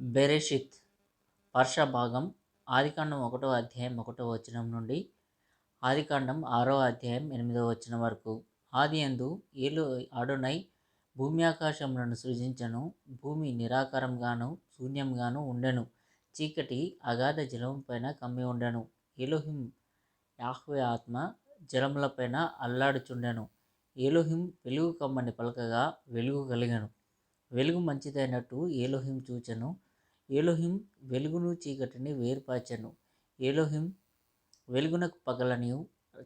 బెరెషిత్ వర్షభాగం ఆదికాండం ఒకటో అధ్యాయం ఒకటో వచనం నుండి ఆదికాండం ఆరో అధ్యాయం ఎనిమిదో వచనం వరకు. ఆది ఎందు ఏలు అడునై భూమి ఆకాశములను సృజించను భూమి నిరాకారంగాను శూన్యంగాను ఉండెను చీకటి అగాధ జలం పైన కమ్మి ఉండెను ఎలోహిం యాహ్వే ఆత్మ జలములపైన అల్లాడుచుండెను ఏలోహిం వెలుగు కమ్మని పలకగా వెలుగు కలిగను. వెలుగు మంచిదైనట్టు ఏలోహిం చూచెను ఏలోహిం వెలుగును చీకటిని వేరుపరచెను. ఏలోహిం వెలుగునకు పగలనియు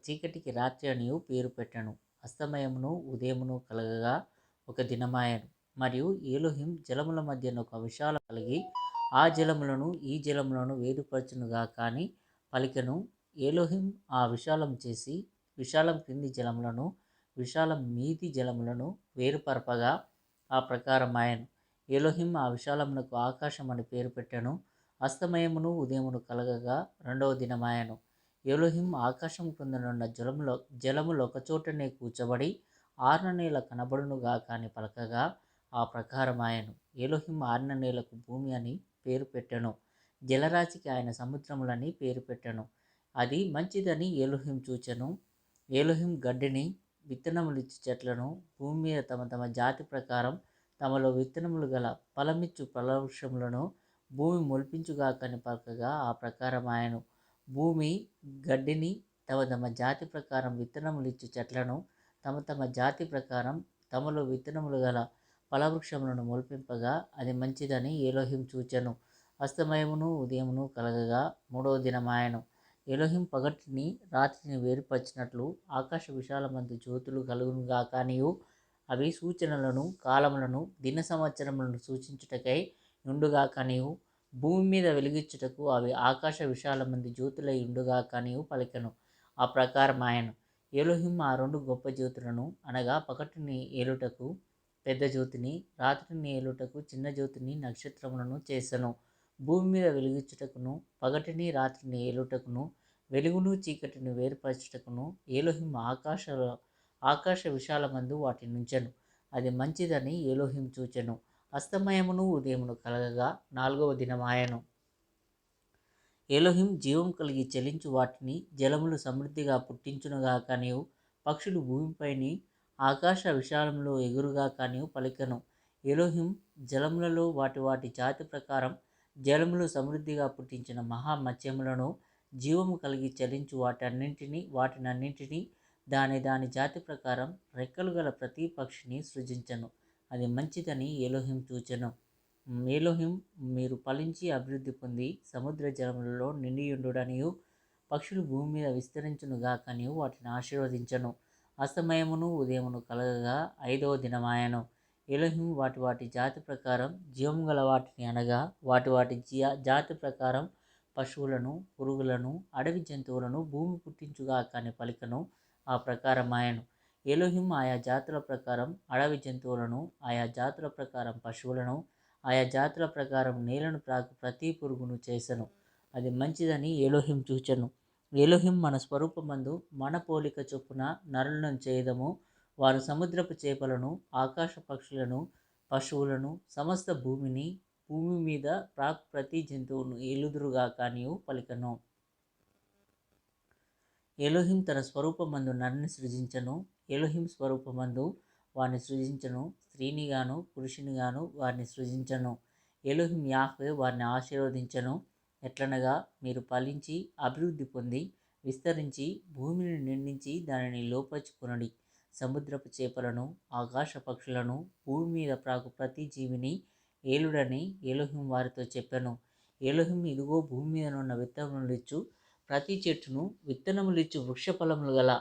చీకటికి రాత్రి అనియు పేరు పెట్టెను. అస్తమయమును ఉదయమును కలగగా ఒక దినమాయను. మరియు ఏలోహిం జలముల మధ్యన ఒక విశాల కలిగి ఆ జలములను ఈ జలములను వేరుపరచునుగా కానీ పలికను. ఏలోహిం ఆ విశాలం చేసి విశాలం క్రింది జలములను విశాలం మీది జలములను వేరుపరపగా ఆ ప్రకారం ఆయను ఎలోహిం ఆ విశాలమునకు ఆకాశం అని పేరు పెట్టాను. అస్తమయమును ఉదయమును కలగగా రెండవ దినమాయను. ఎలోహిం ఆకాశం క్రిందనున్న జలములో జలములు ఒకచోటనే కూర్చబడి ఆరున నేల కనబడునుగా కాని పలకగా ఆ ప్రకారం ఆయను ఎలోహిం ఆరున నేలకు భూమి అని పేరు పెట్టెను. జలరాశికి ఆయన సముద్రములని పేరు పెట్టెను. అది మంచిదని ఏలోహిం చూచెను. ఏలోహిం గడ్డిని విత్తనములిచ్చి చెట్లను భూమి మీద తమ తమ జాతి ప్రకారం తమలో విత్తనములు గల ఫలమిచ్చు ఫలవృక్షములను భూమి మొలిపించుగాకని పలకగా ఆ ప్రకారం ఆయను భూమి గడ్డిని తమ తమ జాతి ప్రకారం విత్తనములు ఇచ్చు చెట్లను తమ తమ జాతి ప్రకారం తమలో విత్తనములు గల ఫలవృక్షములను మొలిపింపగా అది మంచిదని ఏలోహిం చూచెను. అస్తమయమును ఉదయమును కలగగా మూడవ దినమాయను ఎలోహిం పగటిని రాత్రిని వేరుపరిచినట్లు ఆకాశ విశాలమందు జ్యోతులు కలుగునుగా కానియు అవి సూచనలను కాలములను దిన సంవత్సరములను సూచించుటకై నుండుగా కానియు. భూమి మీద వెలిగించుటకు అవి ఆకాశ విశాలమంది జ్యోతులై ఉండుగా కానియు పలికెను. ఆ ప్రకారం ఆయన ఏలోహిం ఆ రెండు గొప్ప జ్యోతులను అనగా పగటిని ఏలుటకు పెద్ద జ్యోతిని రాత్రిని ఏలుటకు చిన్న జ్యోతిని నక్షత్రములను చేసెను. భూమి మీద వెలిగించుటకును పగటిని రాత్రిని ఏలుటకును వెలుగును చీకటిని వేరుపరచుటకును ఏలోహిం ఆకాశ ఆకాశ విశాలమందు వాటి నుంచెను అది మంచిదని ఏలోహిం చూచెను. అస్తమయమును ఉదయమును కలగగా నాలుగవ దినమాయను. ఏలోహిం జీవం కలిగి చెలించు వాటిని జలములు సమృద్ధిగా పుట్టించునుగా కానియు పక్షులు భూమిపైని ఆకాశ విశాలంలో ఎగురుగా కానియు పలికను. ఏలోహిం జలములలో వాటి వాటి జాతి ప్రకారం జలములు సమృద్ధిగా పుట్టించిన మహామత్స్యములను జీవము కలిగి చలించు వాటన్నింటినీ వాటినన్నింటినీ దాని దాని జాతి ప్రకారం రెక్కలు గల ప్రతి పక్షిని సృజించను. అది మంచిదని ఏలోహిం చూచెను. ఏలోహిం మీరు ఫలించి అభివృద్ధి పొంది సముద్ర జలములలో నిండియుండుడనియు పక్షులు భూమి మీద విస్తరించునుగాకనియు వాటిని ఆశీర్వదించను. అస్తమయమును ఉదయమును కలగగా ఐదవ దినమాయను. ఎలోహిం వాటి వాటి జాతి ప్రకారం జీవం గల వాటిని అనగా వాటి వాటి జాతి ప్రకారం పశువులను పురుగులను అడవి జంతువులను భూమి పుట్టించుగా కాని పలికను. ఆ ప్రకారం ఆయను. ఎలోహిం ఆయా జాతుల ప్రకారం అడవి జంతువులను ఆయా జాతుల ప్రకారం పశువులను ఆయా జాతుల ప్రకారం నేలను ప్రాకు ప్రతి పురుగును చేసెను. అది మంచిదని ఏలోహిం చూచెను. ఏలోహిం మన స్వరూపమందు మన పోలిక చొప్పున నరులను చేయదము. వారు సముద్రపు చేపలను ఆకాశ పక్షులను పశువులను సమస్త భూమిని భూమి మీద ప్రాక్ ప్రతి జంతువును ఏలుదురుగా కానియు పలికను. ఎలోహిం తన స్వరూపమందు నరుని సృజించను. ఎలోహిం స్వరూపమందు వారిని సృజించను. స్త్రీనిగాను పురుషునిగాను వారిని సృజించను. ఎలోహిం యాహ్వే వారిని ఆశీర్వదించను. ఎట్లనగా మీరు ఫలించి అభివృద్ధి పొంది విస్తరించి భూమిని నిండించి దానిని లోపరుచుకునడి. సముద్రపు చేపలను ఆకాశ పక్షులను భూమి మీద ప్రాకు ప్రతి జీవిని ఏలుడని ఏలోహిం వారితో చెప్పాను. ఏలోహిం ఇదిగో భూమి మీద ఉన్న విత్తనములిచ్చు ప్రతి చెట్టును విత్తనములిచ్చు వృక్ష ఫలములు గల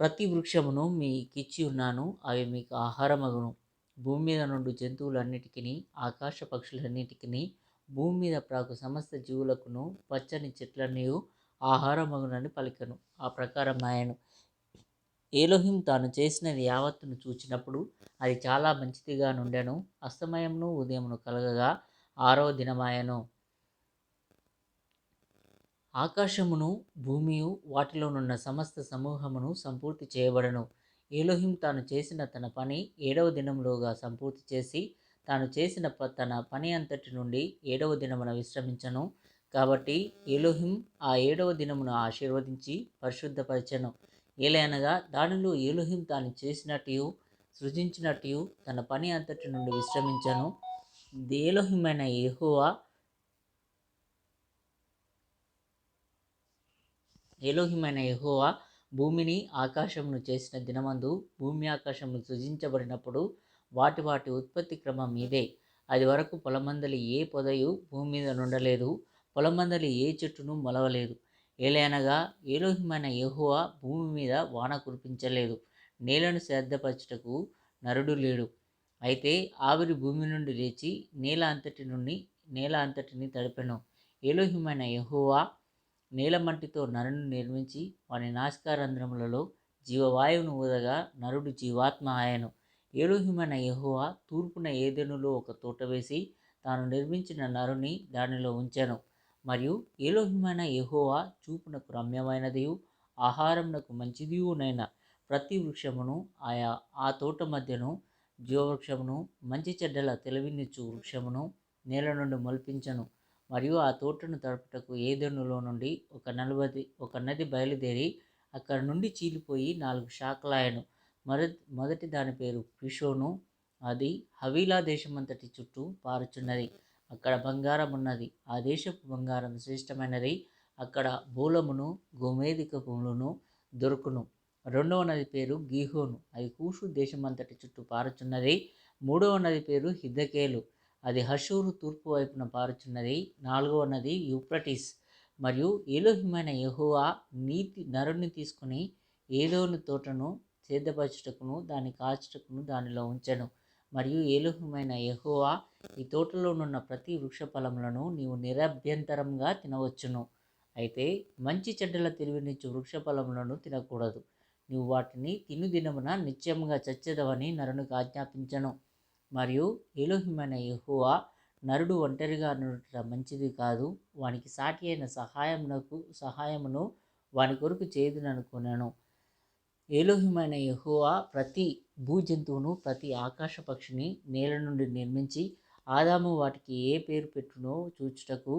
ప్రతి వృక్షమును మీకిచ్చి ఉన్నాను. అవి మీకు ఆహారమగును. భూమి మీద నుండి జంతువులన్నిటికీ ఆకాశ పక్షులన్నిటికీ భూమి మీద ప్రాకు సమస్త జీవులకును పచ్చని చెట్లన్నీ ఆహారమగునని పలికను. ఆ ప్రకారం ఆయను ఏలోహిం తాను చేసినది యావత్తును చూచినప్పుడు అది చాలా మంచిదిగా నుండెను. అస్తమయమును ఉదయమును కలగగా ఆరో దినమాయను. ఆకాశమును భూమియు వాటిలోనున్న సమస్త సమూహమును సంపూర్తి చేయబడను. ఏలోహిం తాను చేసిన తన పని ఏడవ దినంలోగా సంపూర్తి చేసి తాను చేసిన ప- తన పని అంతటి నుండి ఏడవ దినమున విశ్రమించను. కాబట్టి ఏలోహిం ఆ ఏడవ దినమును ఆశీర్వదించి పరిశుద్ధపరచెను. ఏలైనగా దానిలో ఏలోహిం తాను చేసినట్టు సృజించినట్టు తన పని అంతటి నుండి విశ్రమించను. ఏలోహిమైన యెహోవా ఎలోహిమైన యహోవా భూమిని ఆకాశమును చేసిన దినమందు భూమి ఆకాశములు సృజించబడినప్పుడు వాటి వాటి ఉత్పత్తి క్రమం ఇదే. అది వరకు పొలమందలి ఏ పొదయు భూమి మీద నుండలేదు పొలమందలి ఏ చెట్టును మొలవలేదు. ఏలైనగా ఏలోహిమైన యెహోవా భూమి మీద వాన కురిపించలేదు నేలను శ్రద్ధపరచుటకు నరుడు లేడు. అయితే ఆవిరి భూమి నుండి లేచి నేల అంతటి నుండి నేల అంతటిని తడిపెను. ఏలోహిమైన యెహోవా నీలమంటితో నరుని నిర్మించి వాని నాసికారంధ్రములలో జీవవాయువును ఊదగా నరుడు జీవాత్మ ఆయను. ఏలోహిమైన యెహోవా తూర్పున ఏదెనులో ఒక తోట వేసి తాను నిర్మించిన నరుని దానిలో ఉంచెను. మరియు ఏలోహిమైన యహోవా చూపునకు రమ్యమైనదియు ఆహారమునకు మంచిదియునైన ప్రతి వృక్షమును ఆయా ఆ తోట మధ్యను జీవవృక్షమును మంచి చెడ్డల తెలివినిచ్చు వృక్షమును నేల నుండి మొలిపించను. మరియు ఆ తోటను తడుపుటకు ఏదెనులో నుండి ఒక నలభై ఒక నది బయలుదేరి అక్కడ నుండి చీలిపోయి నాలుగు శాఖలాయను. మొదటి మొదటి దాని పేరు పిషోను అది హవీలా దేశమంతటి చుట్టూ పారుచున్నది. అక్కడ బంగారం ఉన్నది. ఆ దేశపు బంగారం శ్రేష్టమైనది. అక్కడ బూలమును భూములను దొరుకును. రెండవ నది పేరు గీహోను. అది కూషు దేశమంతటి చుట్టూ పారుచున్నది. మూడవ నది పేరు హిద్దకేలు అది హషూరు తూర్పు వైపున పారుచున్నది. నాలుగవ నది యూప్రటిస్. మరియు ఏలోహిమైన యహోవా నీతి నరుణ్ణి తీసుకుని ఏదోని తోటను సేద్దపరచుటకును దాని కాచుటకును దానిలో ఉంచను. మరియు ఏలోహిమైన యహోవా ఈ తోటలోనున్న ప్రతి వృక్ష ఫలములను నీవు నిరభ్యంతరంగా తినవచ్చును. అయితే మంచి చెడ్డల తెలివినిచ్చు వృక్ష ఫలములను తినకూడదు. నీవు వాటిని తిను దినమున నిత్యముగా చచ్చేదవని నరునికి ఆజ్ఞాపించను. మరియు ఎలోహిమైన యెహోవా నరుడు ఒంటరిగా నుండుట మంచిది కాదు. వానికి సాటి అయిన సహాయమునకు సహాయమును వాని కొరకు చేయదుననుకున్నాను ఏలోహిమైన యెహోవా ప్రతి భూజంతువును ప్రతి ఆకాశ పక్షిని నేల నుండి నిర్మించి ఆదాము వాటికి ఏ పేరు పెట్టునో చూచుటకు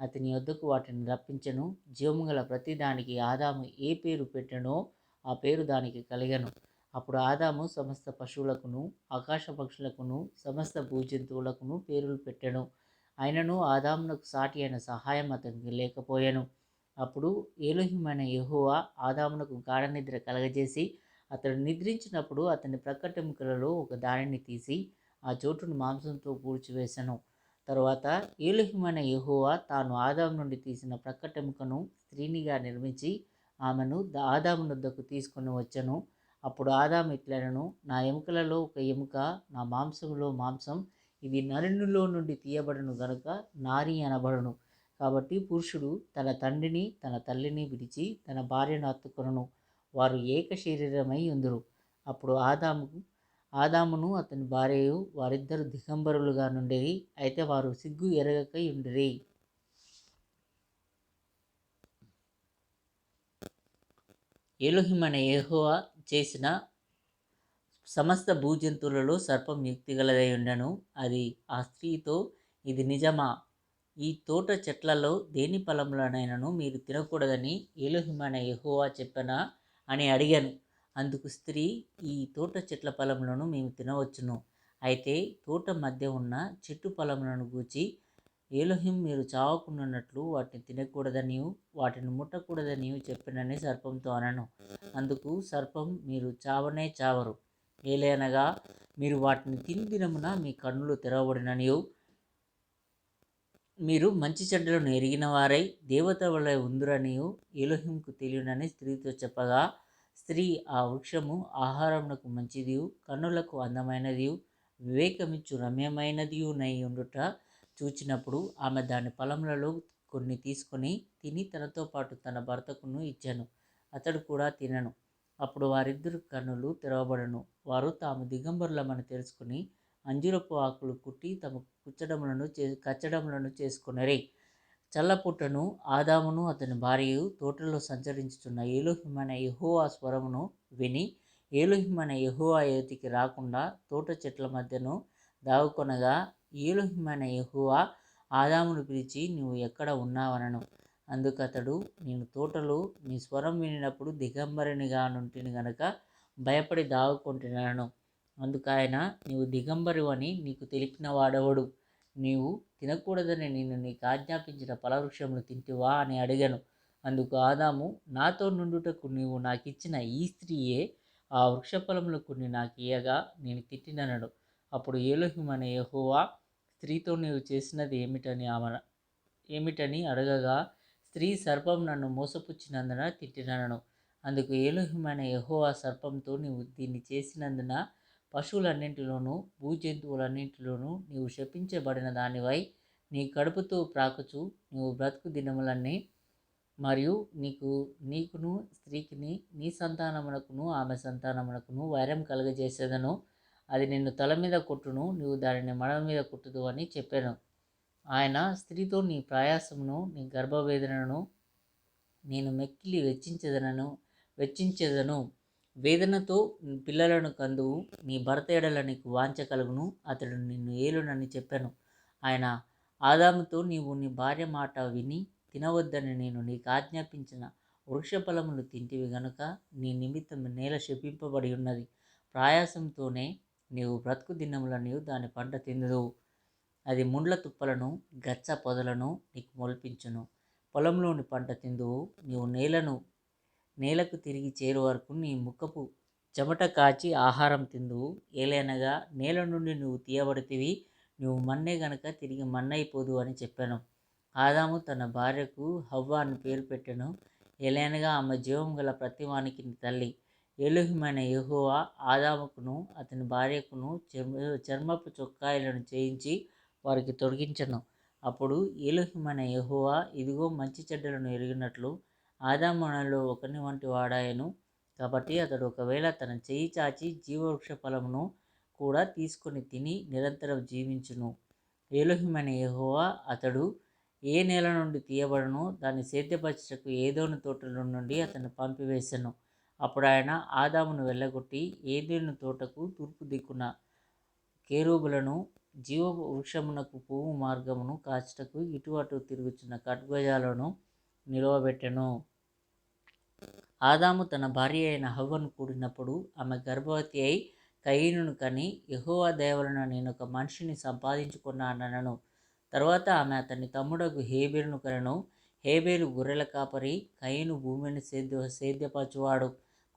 అతని వద్దకు వాటిని రప్పించను. జీవము గల ప్రతి దానికి ఆదాము ఏ పేరు పెట్టెనో ఆ పేరు దానికి కలిగను. అప్పుడు ఆదాము సమస్త పశువులకును ఆకాశ పక్షులకును సమస్త భూజంతువులకును పేర్లు పెట్టెను. ఆయనను ఆదామునకు సాటి అయిన సహాయం అతనికి లేకపోయాను. అప్పుడు ఏలోహిమైన యహువా ఆదామునకు గాఢ నిద్ర కలగజేసి అతడు నిద్రించినప్పుడు అతని ప్రక్కటెముకలలో ఒక దానిని తీసి ఆ చోటును మాంసంతో పూడ్చివేశాను తరువాత ఏలుహిమైన యెహోవా తాను ఆదాము నుండి తీసిన ప్రక్కటెముకను స్త్రీనిగా నిర్మించి ఆమెను ఆదాము వద్దకు తీసుకొని వచ్చను. అప్పుడు ఆదాం ఇట్లనను నా ఎముకలలో ఒక ఎముక నా మాంసంలో మాంసం ఇది నరునిలో నుండి తీయబడను గనుక నారి అనబడును. కాబట్టి పురుషుడు తన తండ్రిని తన తల్లిని విడిచి తన భార్యను అత్తుకొనను వారు ఏక శరీరమై ఉందరు. అప్పుడు ఆదాము ఆదామును అతని భార్యయు వారిద్దరు దిగంబరులుగా నుండిరి అయితే వారు సిగ్గు ఎరగకై ఉండిరి. ఎలుహిమన ఏహోవా చేసిన సమస్త భూజంతువులలో సర్పం యుక్తిగలదై ఉండను. అది ఆ స్త్రీతో ఇది నిజమా? ఈ తోట చెట్లలో దేని ఫలములనైనను మీరు తినకూడదని ఏలుహిమైన ఎహోవా చెప్పనా? అని అడిగాను. అందుకు స్త్రీ ఈ తోట చెట్ల ఫలములను మేము తినవచ్చును. అయితే తోట మధ్య ఉన్న చెట్టు ఫలములను గూర్చి ఏలోహిం మీరు చావకుండానట్లు వాటిని తినకూడదని వాటిని ముట్టకూడదని చెప్పినని సర్పంతో అనను. అందుకు సర్పం మీరు చావనే చావరు. ఏలయనగా మీరు వాటిని తిని దినమున మీ కన్నులు తెరవబడిననియు. మీరు మంచి చెడ్డలను ఎరిగిన వారై దేవత వలె ఉందిరనియు. ఏలోహింకు తెలియనని స్త్రీతో చెప్పగా స్త్రీ ఆ వృక్షము ఆహారమునకు మంచిదియు కన్నులకు అందమైనదియు వివేకమిచ్చు రమ్యమైనదియు నై ఉండుట చూచినప్పుడు ఆమె దాని ఫలములలో కొన్ని తీసుకొని తిని తనతో పాటు తన భర్తకును ఇచ్చాను. అతడు కూడా తినను. అప్పుడు వారిద్దరు కన్నులు తెరవబడను. వారు తాము దిగంబరులమని తెలుసుకుని అంజురపు ఆకులు కుట్టి తమ కుచ్చడములను చే కచ్చడములను చేసుకునరి. చల్లపుట్టను ఆదామును అతని భార్యయు తోటలో సంచరించుచున్న ఏలోహిమైన యహోవా స్వరమును విని ఏలోహిమైన యహోవా యువతికి రాకుండా తోట చెట్ల మధ్యను దాగుకొనగా ఏలుహిమైన ఎహువా ఆదామును పిలిచి నువ్వు ఎక్కడ ఉన్నావనను? అందుకతడు నేను తోటలో నీ స్వరం వినినప్పుడు దిగంబరినిగా నుంటిని గనక భయపడి దాగుకుంటున్నాను అందుకాయన నీవు దిగంబరివని నీకు తెలిపిన వాడవడు? నీవు తినకూడదని నేను నీకు ఆజ్ఞాపించిన ఫలవృక్షములు తింటివా? అని అడిగాను. అందుకు ఆదాము నాతో నుండుటకు నీవు నాకిచ్చిన ఈ స్త్రీయే ఆ వృక్షఫలములు కొన్ని నాకు ఇయ్యగా నేను తిట్టిననడు అప్పుడు ఏలోహిమనే యెహోవా స్త్రీతో నీవు చేసినది ఏమిటని ఆమె ఏమిటని అడగగా స్త్రీ సర్పం నన్ను మోసపుచ్చినందున తిట్టినను. అందుకు ఏలుహిమైన యహోవా సర్పంతో నీవు దీన్ని చేసినందున పశువులన్నింటిలోనూ భూజంతువులన్నింటిలోనూ నీవు శపించబడిన దానివై నీ కడుపుతో ప్రాకుచు నీవు బ్రతుకు దినములన్నీ మరియు నీకు నీకును స్త్రీకిని నీ సంతానమునకును ఆమె సంతానమునకును వైరం కలుగజేసేదను. అది నిన్ను తల మీద కొట్టును నీవు దానిని మడ మీద కొట్టుదు అని చెప్పాను. ఆయన స్త్రీతో నీ ప్రయాసమును నీ గర్భవేదనను నేను మెక్కిలి వెచ్చించదనను వెచ్చించదను. వేదనతో పిల్లలను కందువు నీ భర్త ఎడల నీకు వాంచ కలుగును అతడు నిన్ను ఏలునని చెప్పాను. ఆయన ఆదాముతో నీవు నీ భార్య మాట విని తినవద్దని నేను నీకు ఆజ్ఞాపించిన వృక్షఫలములు తింటివి గనుక నీ నిమిత్తం నేల శపింపబడి ఉన్నది. ప్రయాసంతోనే నీవు బ్రతుకు దినములను దాని పంట తిందువు అది ముండ్ల తుప్పలను గచ్చ పొదలను నీకు మొలిపించును. పొలంలోని పంట తిందువు. నీవు నేలను నేలకు తిరిగి చేరు వరకు నీ ముఖపు చెమట కాచి ఆహారం తిందువు. ఏలైనగా నేల నుండి నువ్వు తీయబడితివి. నువ్వు మన్నే గనక తిరిగి మన్నైపోదు అని చెప్పాను. ఆదాము తన భార్యకు హవ్వ అని పేరు పెట్టెను. ఏలైనగా ఆమె జీవం గల ప్రతివానికి తల్లి. ఏలుహిమైన యెహోవా ఆదాముకును అతని భార్యకును చర్మ చర్మపు చొక్కాయలను చేయించి వారికి తొలగించను అప్పుడు ఏలుహిమైన యెహోవా ఇదిగో మంచి చెడ్డలను ఎరిగినట్లు ఆదామనలో ఒకని వంటి వాడాయను. కాబట్టి అతడు ఒకవేళ తన చేయి చాచి జీవవృక్ష ఫలమును కూడా తీసుకొని తిని నిరంతరం జీవించును. ఏలోహిమైన యెహోవా అతడు ఏ నేల నుండి తీయబడనో దాన్ని సేద్యపరచటకు ఏదోని తోటల నుండి అతను పంపివేశను అప్పుడు ఆయన ఆదామును వెళ్ళగొట్టి ఏదేను తోటకు తూర్పు దిక్కున కేరూబులను జీవ వృక్షమునకు పువ్వు మార్గమును కాచుటకు ఇటు అటు తిరుగుచున్న ఖడ్గజాలను నిలవబెట్టెను. ఆదాము తన భార్య అయిన హవ్వను కూడినప్పుడు ఆమె గర్భవతి అయి కయీనును కని యహోవా దేవులను నేను ఒక మనిషిని సంపాదించుకున్నానను తర్వాత ఆమె అతని తమ్ముడకు హేబేలును కనను. హేబేలు గొర్రెల కాపరి కయ్యను భూమిని సేద్య సేద్యపరచువాడు.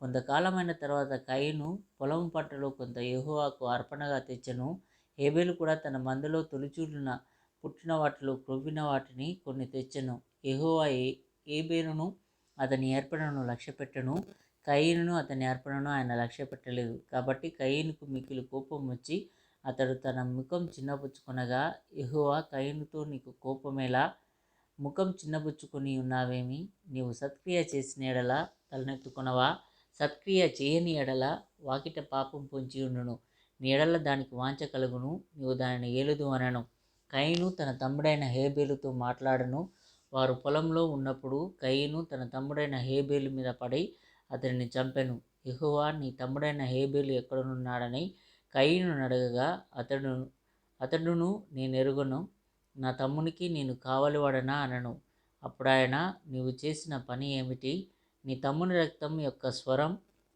కొంతకాలమైన తర్వాత కయ్యను పొలం పంటలో కొంత యెహోవాకు అర్పణగా తెచ్చను. హేబేలు కూడా తన మందలో తొలిచూడిన పుట్టిన వాటిలో క్రొవ్విన వాటిని కొన్ని తెచ్చను. యహోవా ఏ ఏబేలును అతని అర్పణను లక్ష్యపెట్టను. కయ్యను అతని అర్పణను ఆయన లక్ష్య పెట్టలేదు కాబట్టి కయ్యనుకు మిక్కిలి కోపం వచ్చి అతడు తన ముఖం చిన్నపుచ్చుకునగా ఎహువా కయ్యనుతో నీకు కోపమేలా? ముఖం చిన్నపుచ్చుకొని ఉన్నావేమి? నీవు సత్క్రియ చేసిన ఎడలా తలనెత్తుకునవా? సత్క్రియ చేయని ఎడల వాకిట పాపం పొంచి ఉండును. నీ ఎడల దానికి వాంచ కలుగును. నీవు దానిని ఏలుదు అనను. కయ్యను తన తమ్ముడైన హేబేలుతో మాట్లాడను. వారు పొలంలో ఉన్నప్పుడు కయ్యను తన తమ్ముడైన హేబేలు మీద పడి అతనిని చంపెను. ఎహువా నీ తమ్ముడైన హేబేలు ఎక్కడనున్నాడని కయ్యను అడగగా అతడు అతడును నేను ఎరుగను నా తమ్మునికి నేను కావలివాడనా అనను. అప్పుడు ఆయన నీవు చేసిన పని ఏమిటి? నీ తమ్ముని రక్తం యొక్క స్వరం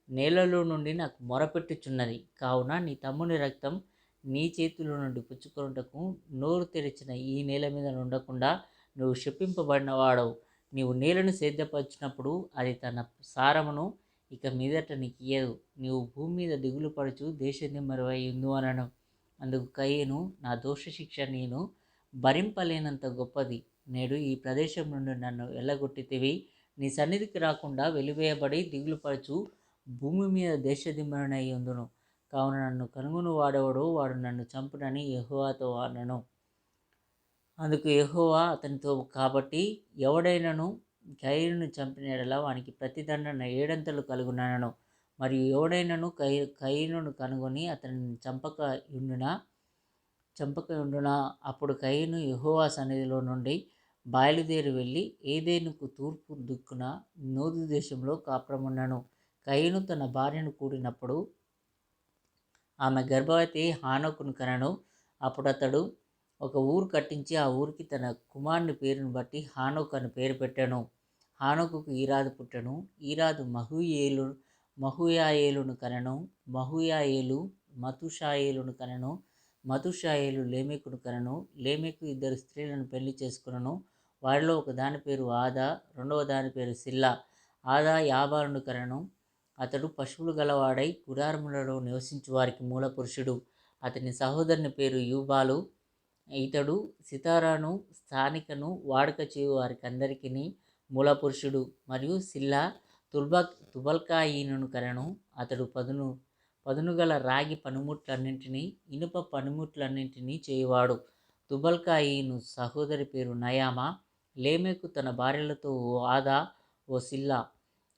నేలలో నుండి నాకు మొరపెట్టుచున్నది. కావున నీ తమ్ముని రక్తం నీ చేతుల నుండి పుచ్చుకొనుటకు నోరు తెరిచిన ఈ నేల మీద ఉండకుండా నువ్వు శపింపబడిన వాడవు నీవు నేలను సేద్యపరిచినప్పుడు అది తన సారమును ఇక మీదట నీకు ఇయ్యదు నీవు భూమి మీద దిగులు పడుచు దేశదిమ్మరివై ఉందు అనను. అందుకు కయ్యను నా దోష శిక్ష నేను భరింపలేనంత గొప్పది. నేడు ఈ ప్రదేశం నుండి నన్ను వెళ్ళగొట్టితివి. నీ సన్నిధికి రాకుండా వెలివేయబడి దిగులుపరచు భూమి మీద దేశదిమ్మరనై ఉందును కావున నన్ను కనుగొను వాడెవడో వాడు నన్ను చంపునని యహోవాతో అనను అందుకు యహోవా అతనితో కాబట్టి ఎవడైనను కయ్యను చంపిన ఎడల వానికి ప్రతిదండన ఏడంతలు కలుగునను మరియు ఎవడైనను కై కైనును కనుగొని అతనిని చంపక ఉండునా చంపక ఉండునా అప్పుడు కయ్యను యహోవా సన్నిధిలో నుండి బయలుదేరి వెళ్ళి ఏదేనుకు తూర్పు దిక్కున నోదు దేశంలో కాపురమున్నను కయ్యను తన భార్యను కూడినప్పుడు ఆమె గర్భవతి హానోకును కనను. అప్పుడు అతడు ఒక ఊరు కట్టించి ఆ ఊరికి తన కుమారుని పేరును బట్టి హానోక్ అని పేరు పెట్టాను. హానోకుకు ఈరాదు పుట్టను. ఈరాదు మహుయేలు మహుయాయేలును కనను. మహుయాయేలు మతుషాయేలును కనను. మతుషాయేలు లేమెకును కనను. లేమెకు ఇద్దరు స్త్రీలను పెళ్ళి చేసుకునను. వారిలో ఒక దాని పేరు ఆదా రెండవ దాని పేరు సిల్లా. ఆదా యాబాలును కనెను. అతడు పశువులు గలవాడై గుడారములలో నివసించు వారికి మూల పురుషుడు. అతని సహోదరుని పేరు యూబాలు. ఇతడు సితారాను స్థానికను వాడుక చేయు వారికి అందరికీ మూల పురుషుడు మరియు సిల్లా తుల్బా తుబల్కాయిను కనెను. అతడు పదును పదునుగల రాగి పనిముట్లన్నింటినీ ఇనుప పనిముట్లన్నింటినీ చేయువాడు. తుబల్కాయిను సహోదరి పేరు నయామా. లేమెకు తన భార్యలతో ఓ ఆదా ఓ సిల్లా.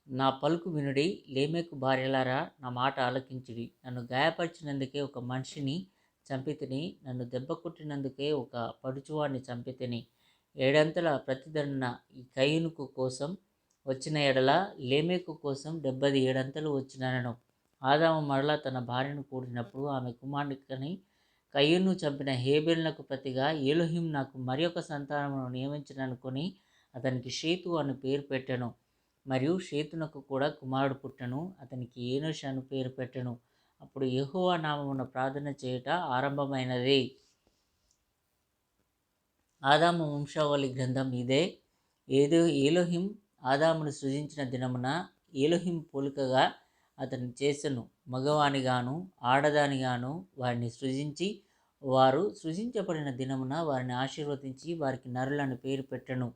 నా పలుకు వినుడి లేమెకు భార్యలారా నా మాట ఆలకించుడి. నన్ను గాయపరిచినందుకే ఒక మనిషిని చంపితిని నన్ను దెబ్బ కొట్టినందుకే ఒక పడుచువాడిని చంపితిని. ఏడంతల ప్రతిదండన ఈ కయ్యనుకు కోసం వచ్చిన ఎడల లేమేకు కోసం డెబ్బది ఏడంతలు వచ్చినను ఆదాము మరలా తన భార్యను కూడినప్పుడు ఆమె కుమారుడికని కయ్యూను చంపిన హేబెల్నకు ప్రతిగా ఏలోహిం నాకు మరి ఒక సంతానమును నియమించననుకొని అతనికి షేతు అని పేరు పెట్టెను. మరియు షేతునకు కూడా కుమారుడు పుట్టెను. అతనికి ఏనుష్ అని పేరు పెట్టెను. అప్పుడు యహోవా నామమున ప్రార్థన చేయుట ఆరంభమైనది. ఆదాము వంశావళి గ్రంథం ఇదే. ఏదో ఏలోహిం ఆదామును సృజించిన దినమున ఏలోహిం పోలికగా అతని చేసెను. మగవానిగాను ఆడదానిగాను వారిని సృజించి వారు సృజించబడిన దినమున వారిని ఆశీర్వదించి వారికి నరులను పేరు పెట్టను.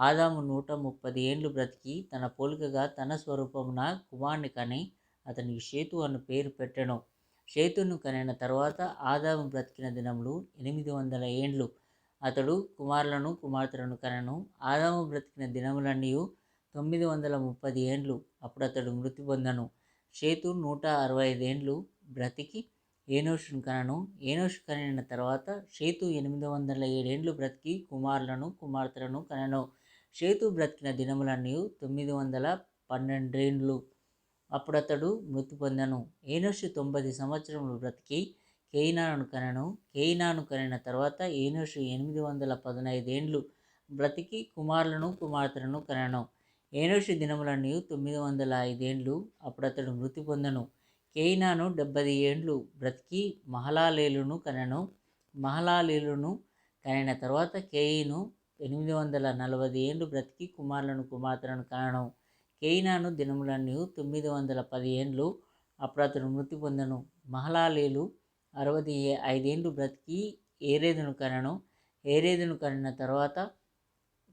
ఆదాము నూట ముప్పది ఏండ్లు బ్రతికి తన పోలికగా తన స్వరూపమున కుమారుని కని అతనికి షేతు అను పేరు పెట్టను. షేతును కనిన తర్వాత ఆదాము బ్రతికిన దినములు ఎనిమిది వందల ఏండ్లు. అతడు కుమారులను కుమార్తెలను కనెను. ఆదాము బ్రతికిన దినములన్నీ తొమ్మిది వందల ముప్పది ఏండ్లు. అప్పుడు అతడు మృతి పొందను. షేతు నూట అరవై ఐదేండ్లు బ్రతికి ఏనోషును కనను. ఏనోషు కనిన తర్వాత షేతు ఎనిమిది వందల ఏడేండ్లు బ్రతికి కుమారులను కుమార్తెలను కనను. షేతు బ్రతికిన దినములన్నీ తొమ్మిది వందల పన్నెండేండ్లు అప్పుడు అతడు మృతి పొందను. ఏనోషు తొంభై సంవత్సరములు బ్రతికి కేయినాను కనెను. కేయినాను కనిన తర్వాత ఏనోషు ఎనిమిది వందల పదనైదేండ్లు బ్రతికి కుమారులను కుమార్తెలను కనను. ఏనోషు దినములన్నీ తొమ్మిది వందల ఐదేండ్లు అప్పుడు అతడు మృతి పొందను. కేయినాను డెబ్బై ఏండ్లు బ్రతికి మహలాలేలును కనెను. మహలాలేలును కనిన తర్వాత కేయిను ఎనిమిది వందల నలభై ఏండ్లు బ్రతికి కుమారులను కుమార్తెలను కనను. కేయినాను దినములన్నీ తొమ్మిది వందల పది ఏండ్లు అప్పుడు అతడు మృతి పొందను. మహలాలేలు అరవై ఐదేండ్లు బ్రతికి ఏరేదును కనను. ఏరేదును కనిన తర్వాత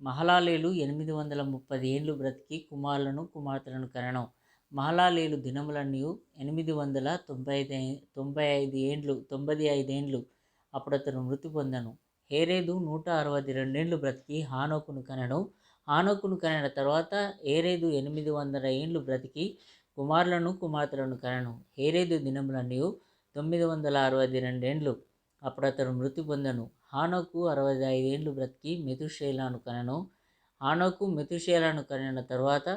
మహలాలేలు ఎనిమిది వందల ముప్పది ఏండ్లు బ్రతికి కుమారులను కుమార్తెలను కనడం. మహలాలేలు దినములన్నీ ఎనిమిది వందల తొంభై ఐదు తొంభై ఐదు ఏండ్లు తొంభై ఐదేండ్లు అప్పుడు అతను మృతి పొందను. హేరేదు నూట అరవై రెండేండ్లు బ్రతికి హానోకును కనడం హానోకును కనిన తర్వాత హేరేదు ఎనిమిది వందల ఏండ్లు బ్రతికి కుమారులను కుమార్తెలను కనను. హేరేదు దినములన్నీ తొమ్మిది వందల అరవై రెండేండ్లు అప్పుడు అతడు మృతి పొందను. హానోకు అరవై ఐదేండ్లు బ్రతికి మెతుషేలాను కనను. హానోకు మెతుషేలాను కనిన తర్వాత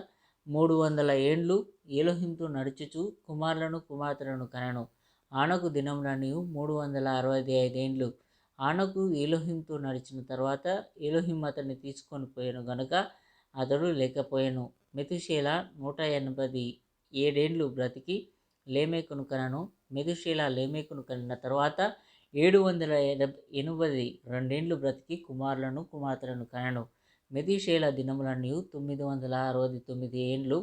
మూడు వందల ఏండ్లు ఏలోహింతో నడుచుచు కుమారులను కుమార్తెలను కనను. ఆనకు దినములన్నీ మూడు వందల అరవై ఐదేండ్లు ఆనకు ఏలోహింతో నడిచిన తర్వాత ఏలోహిం అతన్ని తీసుకొని పోయాను గనుక అతడు లేకపోయాను. మెతుశీల నూట ఎనభై ఏడేండ్లు బ్రతికి లేమేకును కనను. మెతుశీల లేమేకును కనిన తర్వాత ఏడు వందల ఎనభై రెండేండ్లు బ్రతికి కుమారులను కుమార్తెలను కనను. మెదీషేల దినములన్నీ తొమ్మిది వందల అరవై తొమ్మిది ఏండ్లు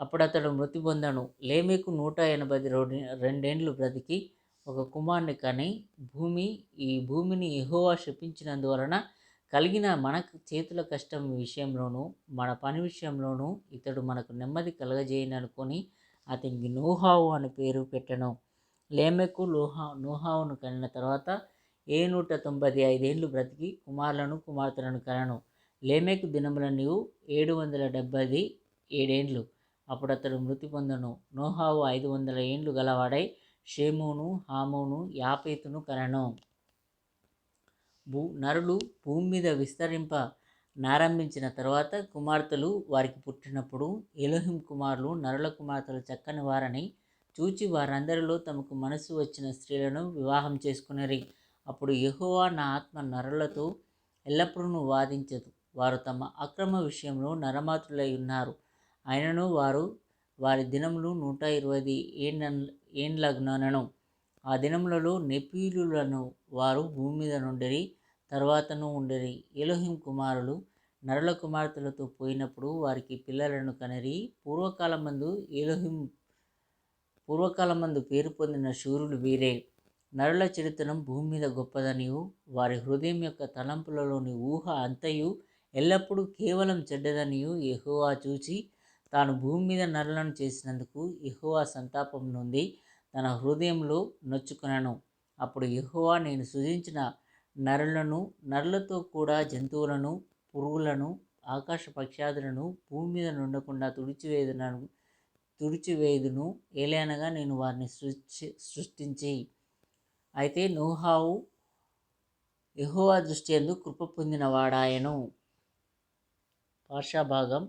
అప్పుడతడు మృతి పొందను. లేమేకు నూట ఎనభై రెండు రెండేండ్లు బ్రతికి ఒక కుమారుని కని భూమి ఈ భూమిని ఎహోవా శపించినందువలన కలిగిన మన చేతుల కష్టం విషయంలోనూ మన పని విషయంలోనూ ఇతడు మనకు నెమ్మది కలగజేయననుకొని అతనికి నూహావు అని పేరు పెట్టను. లేమెకు లోహా నూహావును కనిన తర్వాత ఏ నూట తొంభై ఐదేండ్లు బ్రతికి కుమారులను కుమార్తెలను కలను లేమెకు దినములన్నీ ఏడు వందల డెబ్బై ఏడేండ్లు. అప్పుడు అతడు మృతి పొందను. నోహావు ఐదు వందల ఏండ్లు గలవాడై షేమును హామును యాపేతును కనను. భూ నరులు భూమి మీద విస్తరింప నారంభించిన తర్వాత కుమార్తెలు వారికి పుట్టినప్పుడు ఎలోహిం కుమారులు నరుల కుమార్తెలు చక్కని వారని చూచి వారందరిలో తమకు మనసు వచ్చిన స్త్రీలను వివాహం చేసుకునేరి. అప్పుడు యహోవా నా ఆత్మ నరులతో ఎల్లప్పుడూ వాదించదు. వారు తమ అక్రమ విషయంలో నరమాతులై ఉన్నారు. ఆయనను వారు వారి దినములు నూట ఇరవై ఏండ్ల ఏండ్లగునను ఆ దినములలో నెపీలులను వారు భూమి మీద నుండిరి తర్వాతను ఉండరి. ఎలోహిం కుమారులు నరుల కుమార్తెలతో పోయినప్పుడు వారికి పిల్లలను కనరి. పూర్వకాలం మందు ఎలోహిం పూర్వకాలమందు పేరు పొందిన శూరులు వీరే. నరుల చరిత్రం భూమి మీద గొప్పదనియు వారి హృదయం యొక్క తలంపులలోని ఊహ అంతయు ఎల్లప్పుడూ కేవలం చెడ్డదనియు ఎహోవా చూచి తాను భూమి మీద నరులను చేసినందుకు ఎహోవా సంతాపం నుండి తన హృదయంలో నొచ్చుకునను. అప్పుడు ఎహోవా నేను సృజించిన నరులను నరులతో కూడా జంతువులను పురుగులను ఆకాశ పక్షాదులను భూమి మీద నుండకుండా తుడిచివేదనను తుడిచివేయుదును. ఏలైనగా నేను వారిని సృష్టి సృష్టించి. అయితే నోహావు యహోవా దృష్టి ఎందు కృప పొందిన వాడాయను భాగం